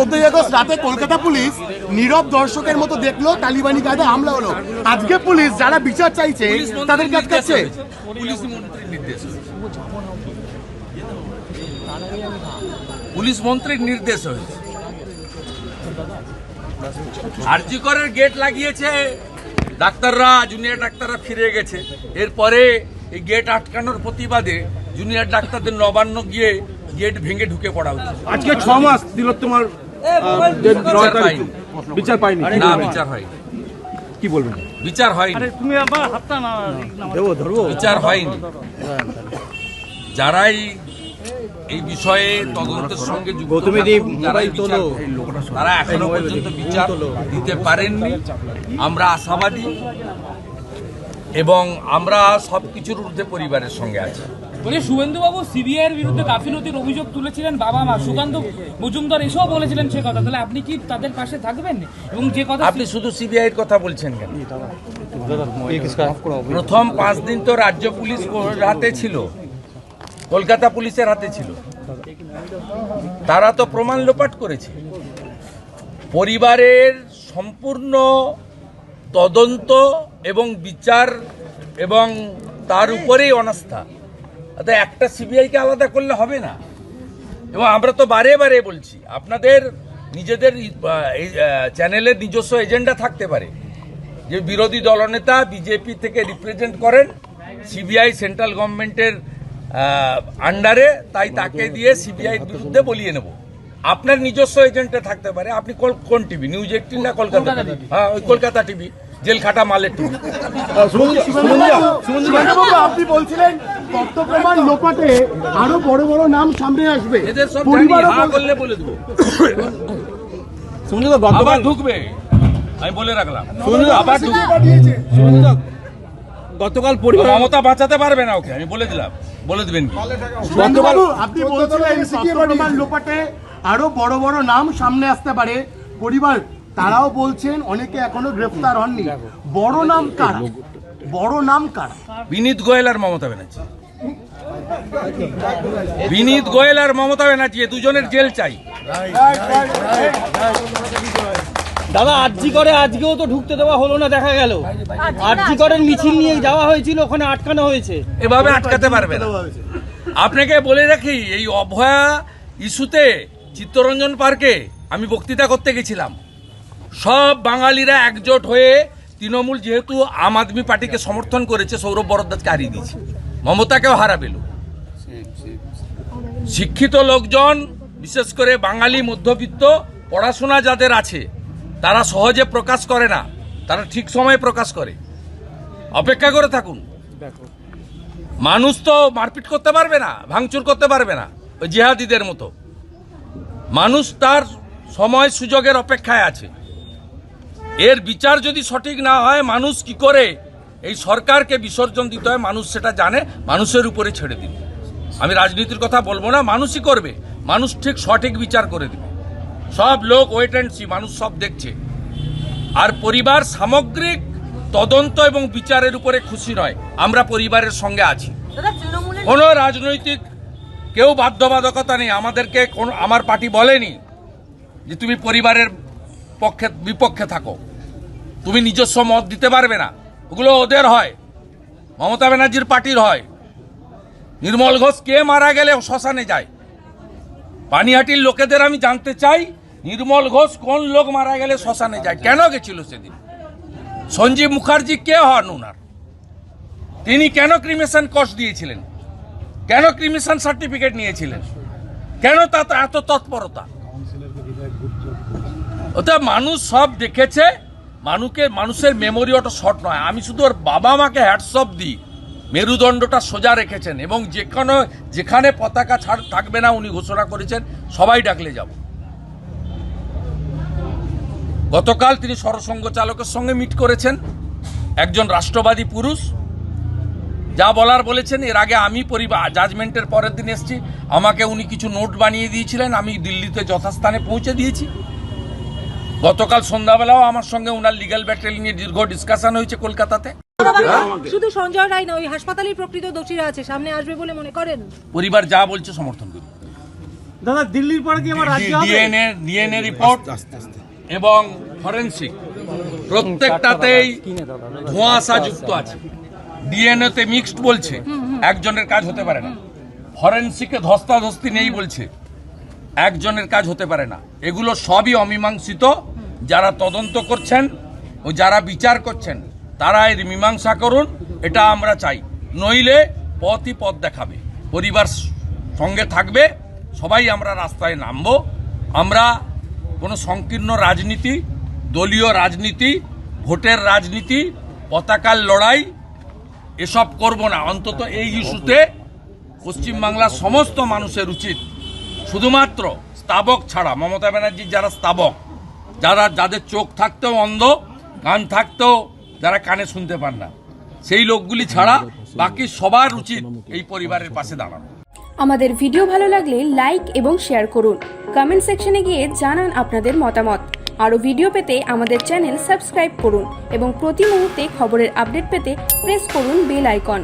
চোদ্দই আগস্ট রাতে কলকাতা পুলিশ নীরব দর্শকের মতো দেখল তালিবানি কায়দা হামলা হলো। আজকে পুলিশ যারা বিচার চাইছে পুলিশ মন্ত্রীর তাদের কাজ কাছে হয়েছে। পুলিশ মন্ত্রীর নির্দেশ হয়েছে। আরজিকরের গেট লাগিয়েছে। ডাক্তাররা জুনিয়র ডাক্তাররা ফিরে গেছে। এরপরে এই গেট আটকানোর প্রতিবাদে জুনিয়র ডাক্তারদের নবান্ন গিয়ে গেট ভেঙে ঢুকে পড়া হচ্ছে। আজকে ছ মাস তিলোত্তমার আহ, বিচার পাইনি। কি না বলবেন? বিচার হয়নি। কি বলবেন? বিচার হয়নি। বিচার হয়নি। যারাই এই বিষয়ে তদন্তের সঙ্গে যুক্ত যারাই বিচার- তারা এখনও পর্যন্ত বিচার দিতে পারেননি। আমরা আশাবাদী এবং আমরা সবকিছুর ঊর্ধ্বে পরিবারের সঙ্গে আছি। বলে শুভেন্দুবাবু সিবিআইয়ের বিরুদ্ধে গাফিলতির অভিযোগ তুলেছিলেন বাবা মা। সুকান্ত মজুমদার এসেও বলেছিলেন সে কথা। তাহলে আপনি কি তাদের পাশে থাকবেন? এবং যে কথা আপনি শুধু সিবিআইয়ের কথা বলছেন কেন? প্রথম পাঁচ দিন তো রাজ্য পুলিশ হাতে ছিল। কলকাতা পুলিশের হাতে ছিল। তারা তো প্রমাণ লোপাট করেছে। পরিবারের সম্পূর্ণ তদন্ত এবং বিচার এবং তার উপরেই অনাস্থা। অর্থাৎ একটা সিবিআইকে আলাদা করলে হবে না। এবং আমরা তো বারে বারে বলছি আপনাদের নিজেদের এই চ্যানেলের নিজস্ব এজেন্ডা থাকতে পারে। যে বিরোধী দলনেতা বিজেপি থেকে রিপ্রেজেন্ট করেন সিবিআই সেন্ট্রাল গভর্নমেন্টের আন্ডারে তাই তাকে দিয়ে সিবিআই বিরুদ্ধে বলিয়ে নেব। আপনার নিজস্ব এজেন্টে থাকতে পারে আপনি কোন- কোন টিভি নিউজ এইটিন না কলকাতা হ্যাঁ ওই কলকাতা টিভি জেল খাটা মালের আপনি বলছিলেন লোপাটে আরও বড় বড় নাম সামনে আসবে। এদের সব হ্যাঁ বল- করলে বলে দেবো। সুমনদা, আবার গতকাল ঢুকবে। আমি বলে রাখলাম। আবার ঢুকবে। গতকাল পরিবার মমতা বাঁচাতে পারবে না ওকে আমি বলে দিলাম। বলে দিবেন কি? আপনি বলছিলেন লোপাটে আরও বড় বড় নাম সামনে আসতে পারে পরিবার। তারাও বলছেন অনেকে এখনও গ্রেফতার হননি। বড় নাম কারা? বড় নাম কারা? বিনীত গোয়েল আর মমতা ব্যানার্জি। বিনীত গোয়েল আর মমতা ব্যানার্জি এ দুজনের জেল চাই। দাদা আরজি করে আজকেও তো ঢুকতে দেওয়া হলো না দেখা গেল। আরজি করের মিছিল নিয়ে যাওয়া হয়েছিল ওখানে আটকানো হয়েছে। এভাবে আটকাতে পারবে না। আপনাকে বলে রাখি এই অভয়া ইস্যুতে চিত্তরঞ্জন পার্কে আমি বক্তৃতা করতে গেছিলাম। সব বাঙালিরা একজোট হয়ে তৃণমূল যেহেতু আম আদমি পার্টিকে সমর্থন করেছে, সৌরভ বরদ্দাজকে হারিয়ে দিয়েছে। মমতাকেও হারাবেল শিক্ষিত লোকজন, বিশেষ করে বাঙালি মধ্যবিত্ত, পড়াশোনা যাদের আছে, তারা সহজে প্রকাশ করে না, তারা ঠিক সময়ে প্রকাশ করে। অপেক্ষা করে থাকুন। মানুষ তো মারপিট করতে পারবে না, ভাঙচুর করতে পারবে না, ওই জিহাদিদের মতো। মানুষ তার সময় সুযোগের অপেক্ষায় আছে। এর বিচার যদি সঠিক না হয় মানুষ কি করে? এই সরকারকে বিসর্জন দিতে হয় মানুষ সেটা জানে মানুষের উপরে ছেড়ে দিন আমি রাজনীতির কথা বলব না মানুষই করবে। মানুষ ঠিক সঠিক বিচার করে দিবে। সব লোক ওয়েট অ্যান্ড সি মানুষ সব দেখছে। আর পরিবার সামগ্রিক তদন্ত এবং বিচারের উপরে খুশি নয়। আমরা পরিবারের সঙ্গে আছি। কোনো রাজনৈতিক কেউ বাধ্যবাধকতা নেই। আমাদেরকে কোন আমার পার্টি বলেনি যে তুমি পরিবারের পক্ষে বিপক্ষে থাকো। তুমি নিজস্ব মত দিতে পারবে না। ওগুলো ওদের হয়। মমতা ব্যানার্জির পার্টির হয়। নির্মল ঘোষ কে মারা গেলে শ্মশানে যায়? পানিহাটির লোকেদের আমি জানতে চাই, নির্মল ঘোষ কোন লোক মারা গেলে শ্মশানে যায়? কেন গেছিল সেদিন? সঞ্জীব মুখার্জি কে হন ওনার তিনি কেন ক্রিমেশন কস্ট দিয়েছিলেন? কেন ক্রিমেশন সার্টিফিকেট নিয়েছিলেন? কেন তা এত তৎপরতা? ওটা মানুষ সব দেখেছে মানুষকে মানুষের মেমোরি ওটা শর্ট নয়। আমি শুধু ওর বাবা মাকে হ্যাটসঅপ দিই। মেরুদণ্ডটা সোজা রেখেছেন এবং যে কোনো যেখানে পতাকা ছাড় থাকবে না উনি ঘোষণা করেছেন, সবাই ডাকলে যাব। গতকাল তিনি সরসংঘ চালকের সঙ্গে মিট করেছেন। একজন রাষ্ট্রবাদী পুরুষ। যা বলার বলেছেন, এর আগে আমি পরিবার জাজমেন্টের পরের দিন এসেছি। আমাকে উনি কিছু নোট বানিয়ে দিয়েছিলেন, আমি দিল্লিতে যথাস্থানে পৌঁছে দিয়েছি। গতকাল সন্ধ্যাবেলাও আমার সঙ্গে ওনার লিগ্যাল ব্যাটেল নিয়ে দীর্ঘ ডিসকাশন হয়েছে কলকাতাতে। শুধু সঞ্জয় রায় না ওই হাসপাতালের প্রকৃত দোষীরা আছে। সামনে আসবে বলে মনে করেন? পরিবার যা বলছে সমর্থন করি দাদা দিল্লির পরে কি আমার রাজ্য হবে? ডিএনএ ডিএনএ রিপোর্ট এবং ফরেনসিক প্রত্যেকটাতেই ধোঁয়াশা যুক্ত আছে। ডিএনএ তে মিক্সড বলছে। একজনের কাজ হতে পারে না। ফরেনসিকে ধস্তাধস্তি নেই বলছে। একজনের কাজ হতে পারে না। এগুলো সবই অমীমাংসিত। যারা তদন্ত করছেন ও যারা বিচার করছেন তারা এর মীমাংসা করুন, এটা আমরা চাই। নইলে পথই পথ দেখাবে। পরিবার সঙ্গে থাকবে, সবাই আমরা রাস্তায় নামবো। আমরা কোনো সংকীর্ণ রাজনীতি, দলীয় রাজনীতি, ভোটের রাজনীতি, পতাকার লড়াই, এসব করব না। অন্তত এই ইস্যুতে পশ্চিমবাংলার সমস্ত মানুষের উচিত শুধুমাত্র স্তাবক ছাড়া, মমতা ব্যানার্জির যারা স্তাবক, যারা, যাদের চোখ থাকতেও অন্ধ, কান থাকতেও যারা কানে শুনতে পান না, সেই লোকগুলি ছাড়া বাকি সবার উচিত এই পরিবারের পাশে দাঁড়ানো। আমাদের ভিডিও ভালো লাগলে লাইক এবং শেয়ার করুন। কমেন্ট সেকশনে গিয়ে জানান আপনাদের মতামত। আরও ভিডিও পেতে আমাদের চ্যানেল সাবস্ক্রাইব করুন এবং প্রতি মুহূর্তে খবরের আপডেট পেতে প্রেস করুন বেল আইকন।